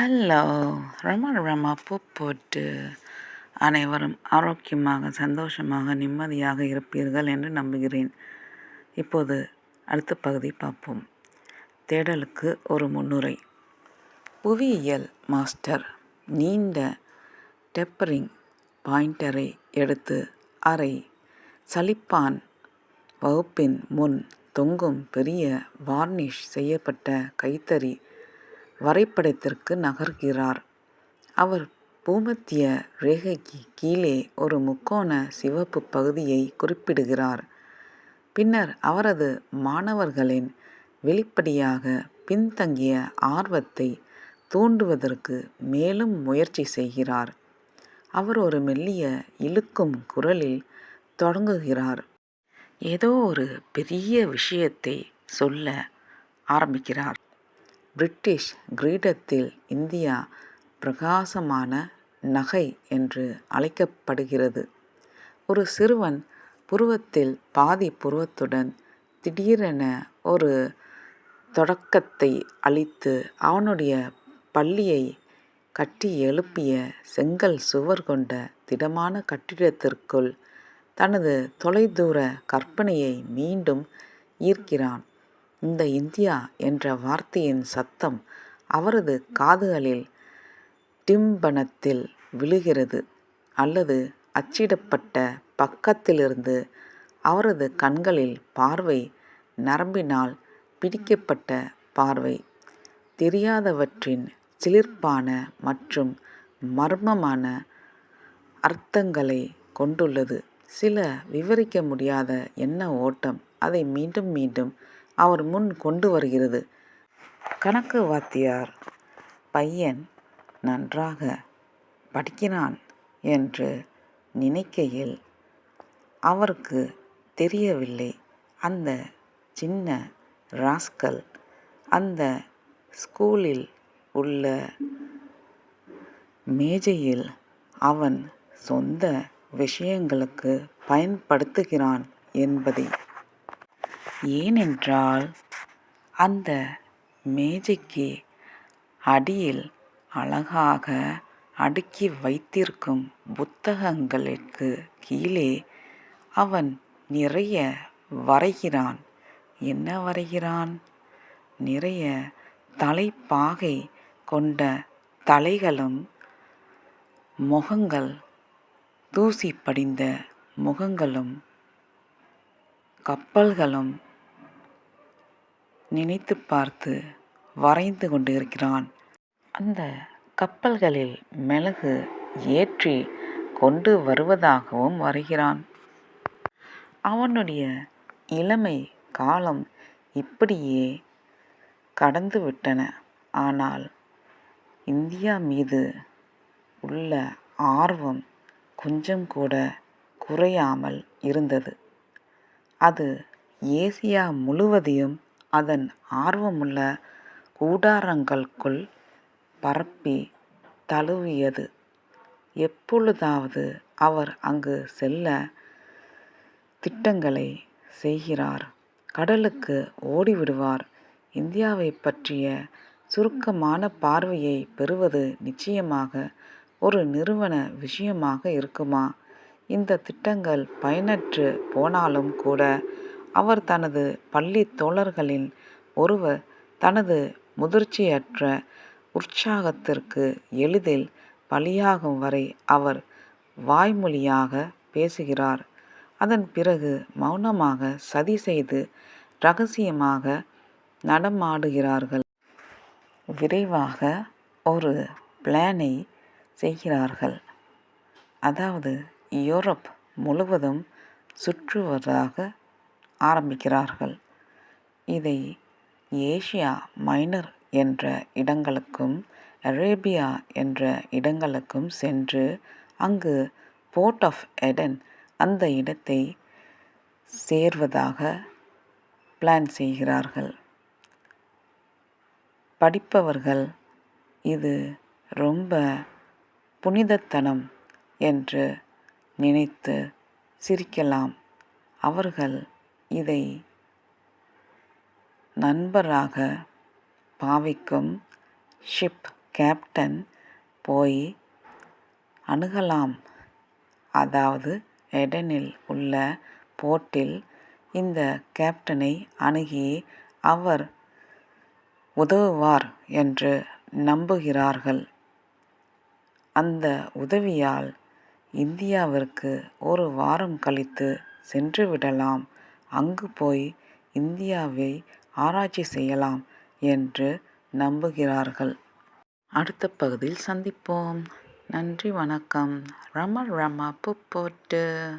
Hello Rama Rama பூ போட்டு அனைவரும் ஆரோக்கியமாக சந்தோஷமாக நிம்மதியாக இருப்பீர்கள் என்று நம்புகிறேன். இப்போது அடுத்த பகுதி பார்ப்போம். தேடலுக்கு ஒரு முன்னுரை. புவியியல் மாஸ்டர் நீண்ட டெப்பரிங் பாயிண்டரை எடுத்து அறை சலிப்பான் வகுப்பின் முன் தொங்கும் பெரிய வார்னிஷ் செய்யப்பட்ட கைத்தறி வரைபடத்திற்கு நகர்கிறார். அவர் பூமத்திய ரேகைக்கு கீழே ஒரு முக்கோண சிவப்பு பகுதியை குறிப்பிடுகிறார். பின்னர் அவரது மாணவர்களின் வெளிப்படையாக பின்தங்கிய ஆர்வத்தை தூண்டுவதற்கு மேலும் முயற்சி செய்கிறார். அவர் ஒரு மெல்லிய இழுக்கும் குரலில் தொடங்குகிறார். ஏதோ ஒரு பெரிய விஷயத்தை சொல்ல ஆரம்பிக்கிறார். பிரிட்டிஷ் கிரீடத்தில் இந்தியா பிரகாசமான நகை என்று அழைக்கப்படுகிறது. ஒரு சிறுவன் புருவத்தில் பாதி புருவத்துடன் திடீரென ஒரு தொடக்கத்தை அளித்து அவனுடைய பள்ளியை கட்டியெழுப்பிய செங்கல் சுவர் கொண்ட திடமான கட்டிடத்திற்குள் தனது தொலைதூர கற்பனையை மீண்டும் ஈர்க்கிறான். இந்த இந்தியா என்ற வார்த்தையின் சத்தம் அவரது காதுகளில் டிம்பனத்தில் விழுகிறது அல்லது அச்சிடப்பட்ட பக்கத்திலிருந்து அவரது கண்களில் பார்வை நரம்பினால் பிடிக்கப்பட்ட பார்வை. தெரியாதவற்றின் சிலிர்ப்பான மற்றும் மர்மமான அர்த்தங்களை கொண்டுள்ளது. சில விவரிக்க முடியாத எண்ண ஓட்டம்? அதை மீண்டும் மீண்டும் அவர் முன் கொண்டு வருகிறது. கணக்கு வாத்தியார் பையன் நன்றாக படிக்கிறான் என்று நினைக்கையில் அவருக்கு தெரியவில்லை. அந்த சின்ன ராஸ்கல் அந்த ஸ்கூலில் உள்ள மேஜையில் அவன் சொந்த விஷயங்களுக்கு பயன்படுத்துகிறான் என்பதை ஏனென்றால் அந்த மேஜைக்கு அடியில் அழகாக அடுக்கி வைத்திருக்கும் புத்தகங்களுக்கு கீழே அவன் நிறைய வரைகிறான். என்ன வரைகிறான்? நிறைய தலைப்பாகை கொண்ட தலைகளும் முகங்கள் தூசி படிந்த முகங்களும் கப்பல்களும் நினைத்து பார்த்து வரைந்து கொண்டிருக்கிறான். அந்த கப்பல்களில் மிளகு ஏற்றி கொண்டு வருவதாகவும் வரைகிறான். அவனுடைய இளமை காலம் இப்படியே கடந்து விட்டன ஆனால் இந்தியா மீது உள்ள ஆர்வம் கொஞ்சம் கூட குறையாமல் இருந்தது. அது ஏசியா முழுவதையும் அதன் ஆர்வமுள்ள கூடாரங்களுக்குள் பரப்பி தழுவியது. எப்பொழுதாவது அவர் அங்கு செல்ல திட்டங்களை செய்கிறார். கடலுக்கு ஓடிவிடுவார். இந்தியாவை பற்றிய சுருக்கமான பார்வையை பெறுவது நிச்சயமாக ஒரு நிறுவன விஷயமாக இருக்குமா? இந்த திட்டங்கள் பயனற்று போனாலும் கூட அவர் தனது பள்ளி தோழர்களில் ஒருவர் தனது முதிர்ச்சியற்ற உற்சாகத்திற்கு எளிதில் பலியாகும் வரை அவர் வாய்மொழியாக பேசுகிறார். அதன் பிறகு மௌனமாக சதி செய்து ரகசியமாக நடமாடுகிறார்கள். விரைவாக ஒரு பிளானை செய்கிறார்கள். அதாவது யூரோப் முழுவதும் சுற்றுவதாக ஆரம்பிக்கிறார்கள். இதை ஏசியா மைனர் என்ற இடங்களுக்கும் அரேபியா என்ற இடங்களுக்கும் சென்று அங்கு போர்ட் ஆஃப் எடன் அந்த இடத்தை சேர்வதாக பிளான் செய்கிறார்கள். படிப்பவர்கள் இது ரொம்ப புனிதத்தனம் என்று நினைத்து சிரிக்கலாம். அவர்கள் இதை நண்பராக பாவிக்கும் ஷிப் கேப்டன் போய் அணுகலாம். அதாவது எடனில் உள்ள போர்ட்டில் இந்த கேப்டனை அணுகி அவர் உதவுவார் என்று நம்புகிறார்கள். அந்த உதவியால் இந்தியாவிற்கு ஒரு வாரம் கழித்து சென்றுவிடலாம் அங்கு போய் இந்தியாவை ஆராய்ச்சி செய்யலாம் என்று நம்புகிறார்கள். அடுத்த பகுதியில் சந்திப்போம். நன்றி வணக்கம். ரம ரம புப்போட்டு